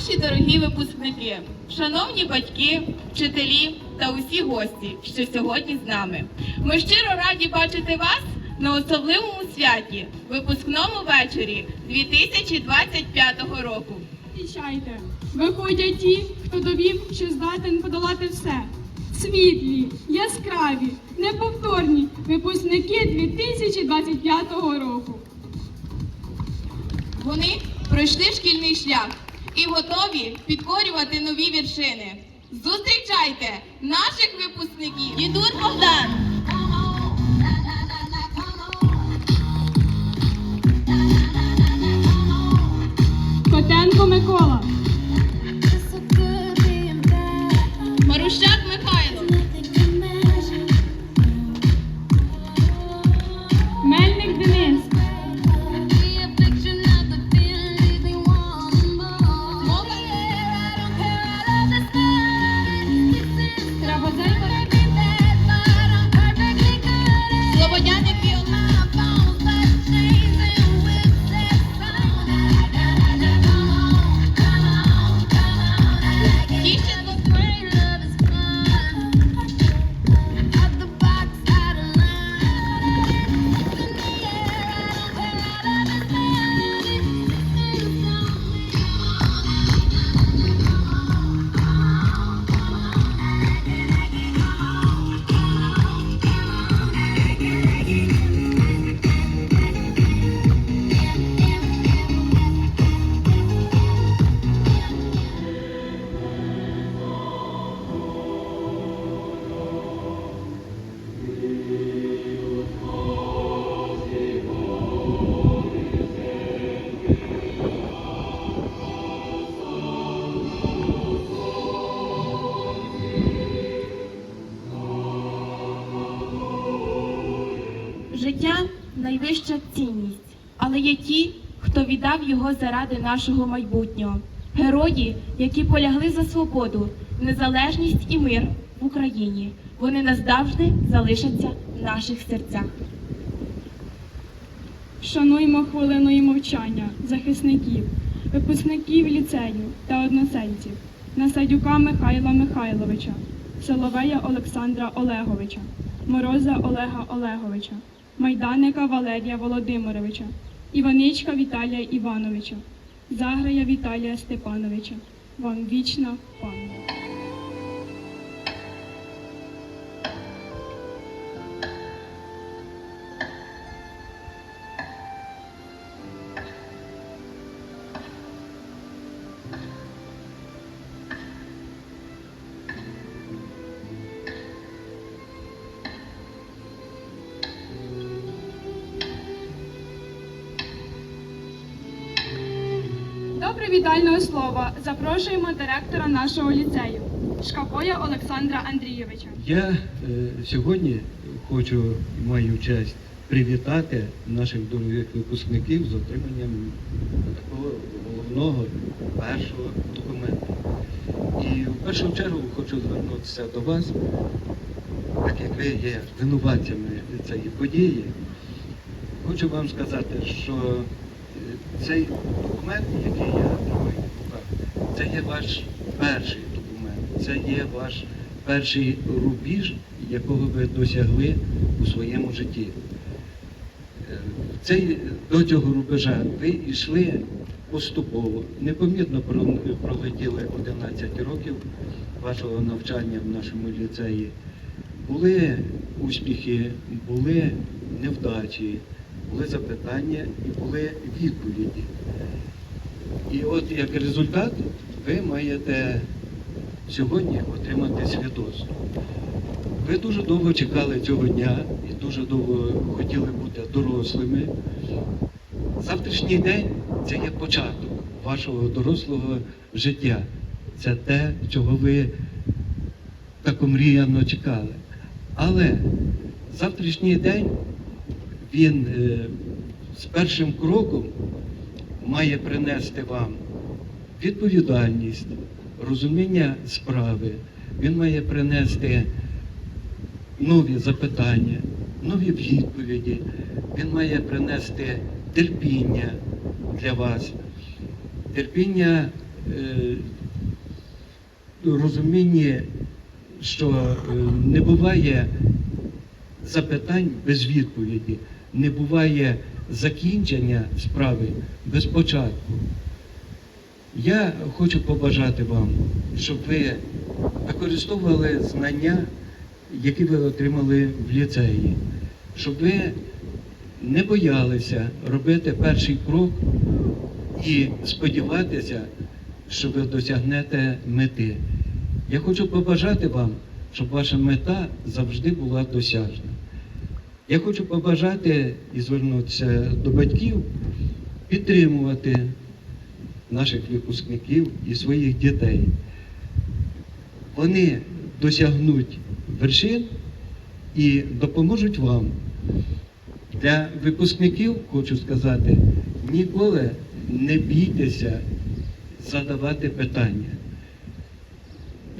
Наші дорогі випускники, шановні батьки, вчителі та усі гості, що сьогодні з нами. Ми щиро раді бачити вас на особливому святі, випускному вечорі 2025 року. Зустрічайте, виходять ті, хто довів, що здатен подолати все. Світлі, яскраві, неповторні випускники 2025 року. Вони пройшли шкільний шлях і готові підкорювати нові вершини. Зустрічайте наших випускників! Дідур Богдан! Котенко Микола, Марущак його заради нашого майбутнього. Герої, які полягли за свободу, незалежність і мир в Україні. Вони назавжди залишаться в наших серцях. Шануємо хвилиною мовчання захисників, випускників ліцею та односельців, Насадюка Михайла Михайловича, Соловея Олександра Олеговича, Мороза Олега Олеговича, Майданика Валерія Володимировича, Іваничка Віталія Івановича, Заграя Віталія Степановича. Вам вічна пам'ять. До привітального слова запрошуємо директора нашого ліцею Шкапоя Олександра Андрійовича. Я е, сьогодні хочу маю честь привітати наших дорогих випускників з отриманням такого головного першого документу. І в першу чергу хочу звернутися до вас, так як ви є винуватцями цієї події. Хочу вам сказати, що цей документ, який я тримаю це є ваш перший документ, це є ваш перший рубіж, якого ви досягли у своєму житті. Е, Цей, до цього рубежа ви йшли поступово, непомітно пролетіли 11 років вашого навчання в нашому ліцеї. Були успіхи, були невдачі, були запитання і були відповіді. І от як результат ви маєте сьогодні отримати свідоцтво. Ви дуже довго чекали цього дня і дуже довго хотіли бути дорослими. Завтрашній день це є початок вашого дорослого життя. Це те, чого ви так омріяно чекали. Але завтрашній день він е, з першим кроком має принести вам відповідальність, розуміння справи. Він має принести нові запитання, нові відповіді. Він має принести терпіння для вас, терпіння е, розумінні, що е, не буває запитань без відповіді, не буває закінчення справи без початку. Я хочу побажати вам, щоб ви використовували знання, які ви отримали в ліцеї, щоб ви не боялися робити перший крок і сподіватися, що ви досягнете мети. Я хочу побажати вам, щоб ваша мета завжди була досяжна. Я хочу побажати і звернутися до батьків, підтримувати наших випускників і своїх дітей. Вони досягнуть вершин і допоможуть вам. Для випускників хочу сказати, ніколи не бійтеся задавати питання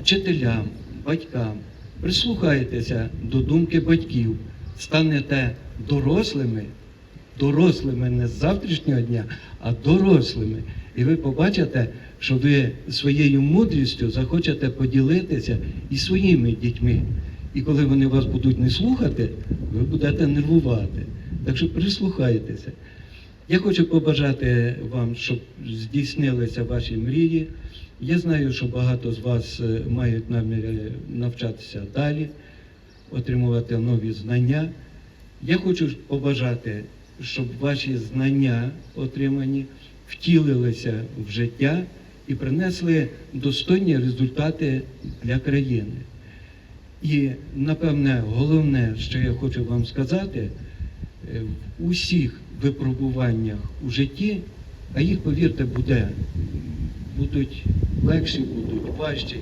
вчителям, батькам. Прислухайтеся до думки батьків, станете дорослими, дорослими не з завтрашнього дня, а дорослими. І ви побачите, що ви своєю мудрістю захочете поділитися і своїми дітьми. І коли вони вас будуть не слухати, ви будете нервувати. Так що прислухайтеся. Я хочу побажати вам, щоб здійснилися ваші мрії. Я знаю, що багато з вас е, мають наміри навчатися далі, отримувати нові знання. Я хочу побажати, щоб ваші знання отримані втілилися в життя і принесли достойні результати для країни. І, напевне, головне, що я хочу вам сказати, е, в усіх випробуваннях у житті, а їх, повірте, буде, будуть легші, будуть важчі,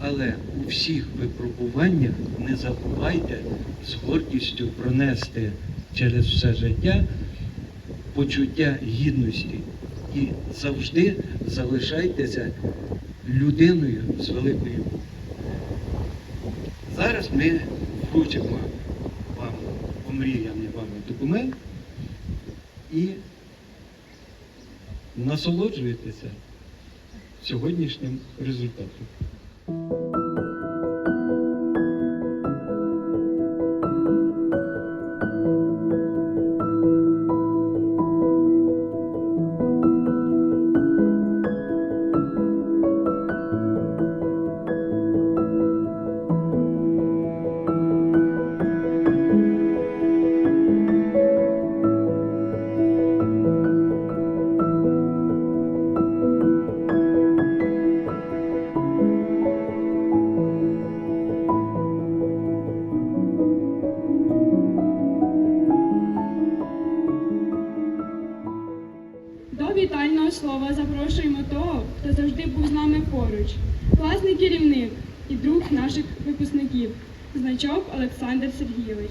але у всіх випробуваннях не забувайте з гордістю пронести через все життя почуття гідності і завжди залишайтеся людиною з великою. Зараз ми вручимо вам омріяний вами документ і насолоджуєтеся сьогоднішнім результатом. До Значок Олександр Сергійович.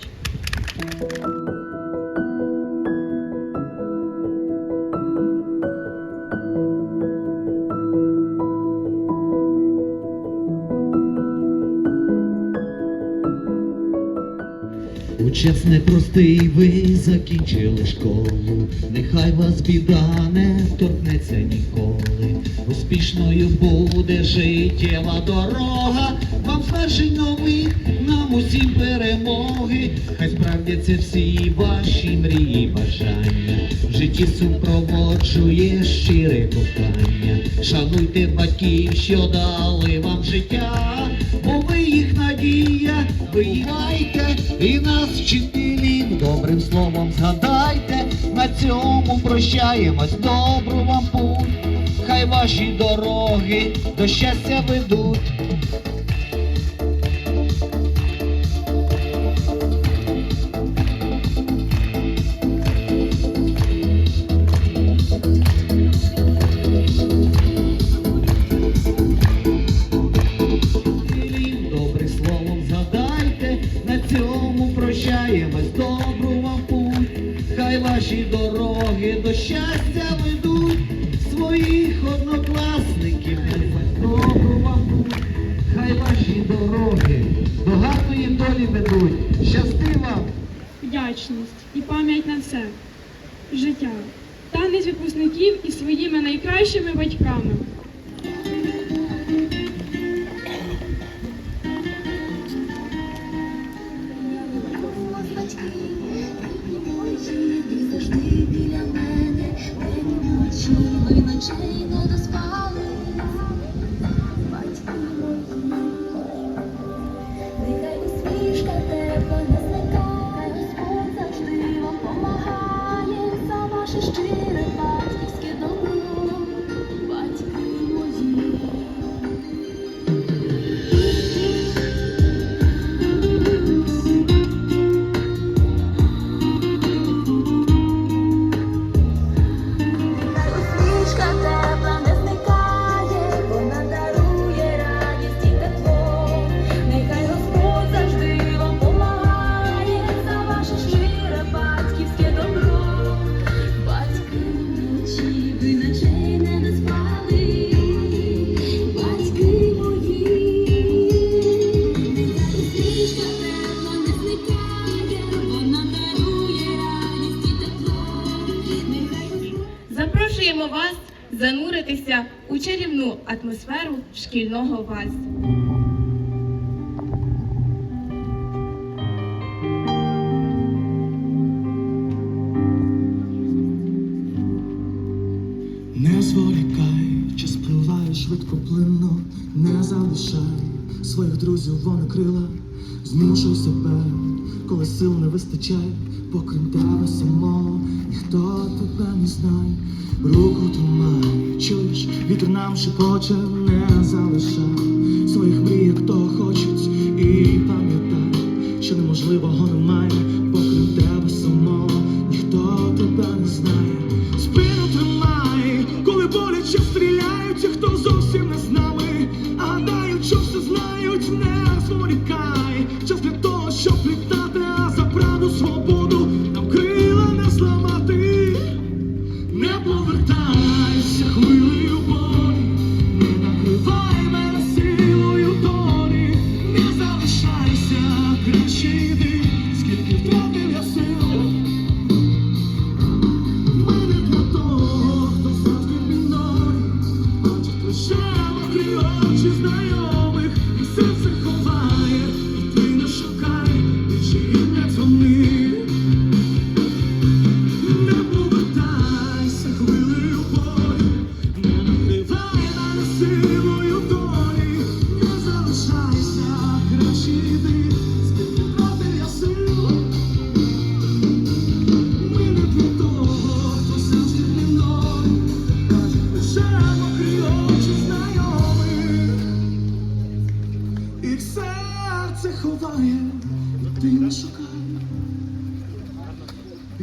Час непростий ви закінчили школу, нехай вас біда не торкнеться ніколи. Успішною буде життєва дорога, вам звершень нових, нам усім перемоги. Хай справдяться всі ваші мрії, бажання. В житті супроводжує щире кохання. Шануйте батьків, що дали вам життя, бо ви їх надія, ви і нас вчителів добрим словом згадайте. На цьому прощаємось, добру вам путь. Хай ваші дороги до щастя ведуть. вдячність і пам'ять на все життя. та Танець випускників і своїми найкращими батьками. Нехай усмішка тебе. Зануритися у чарівну атмосферу шкільного вальсу. Не зволікай, час пливає швидко плинно, не залишай своїх друзів вони крила, змушуй себе, коли сил не вистачає, покрім тебе самого, ніхто тебе не знає, руку тримай, чуєш, вітер нам шепоче, не залишай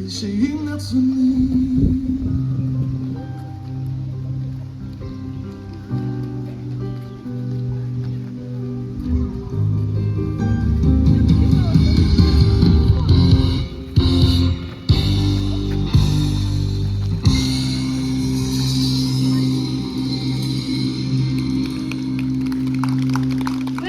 Більше їм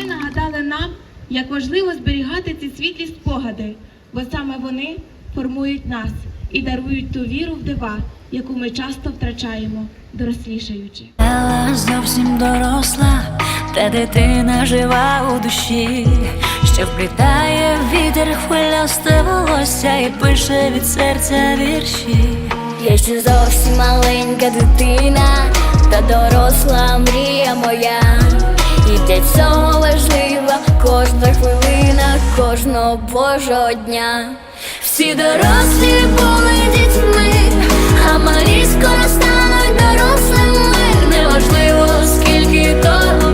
нагадали нам, як важливо зберігати ці світлі спогади, бо саме вони формують нас і дарують ту віру в дива, яку ми часто втрачаємо, дорослішаючи. Зовсім доросла, та дитина жива у душі, що вплітає вітер хвилясте волосся і пише від серця вірші. Я ще зовсім маленька дитина, та доросла мрія моя. І для цього важлива кожна хвилина, кожного божого дня. Всі дорослі були дітьми, а малі скоро стануть дорослими. Неважливо, скільки тобі,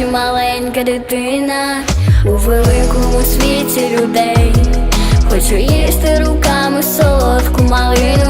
зовсім маленька дитина у великому світі людей. Хочу їсти руками солодку малину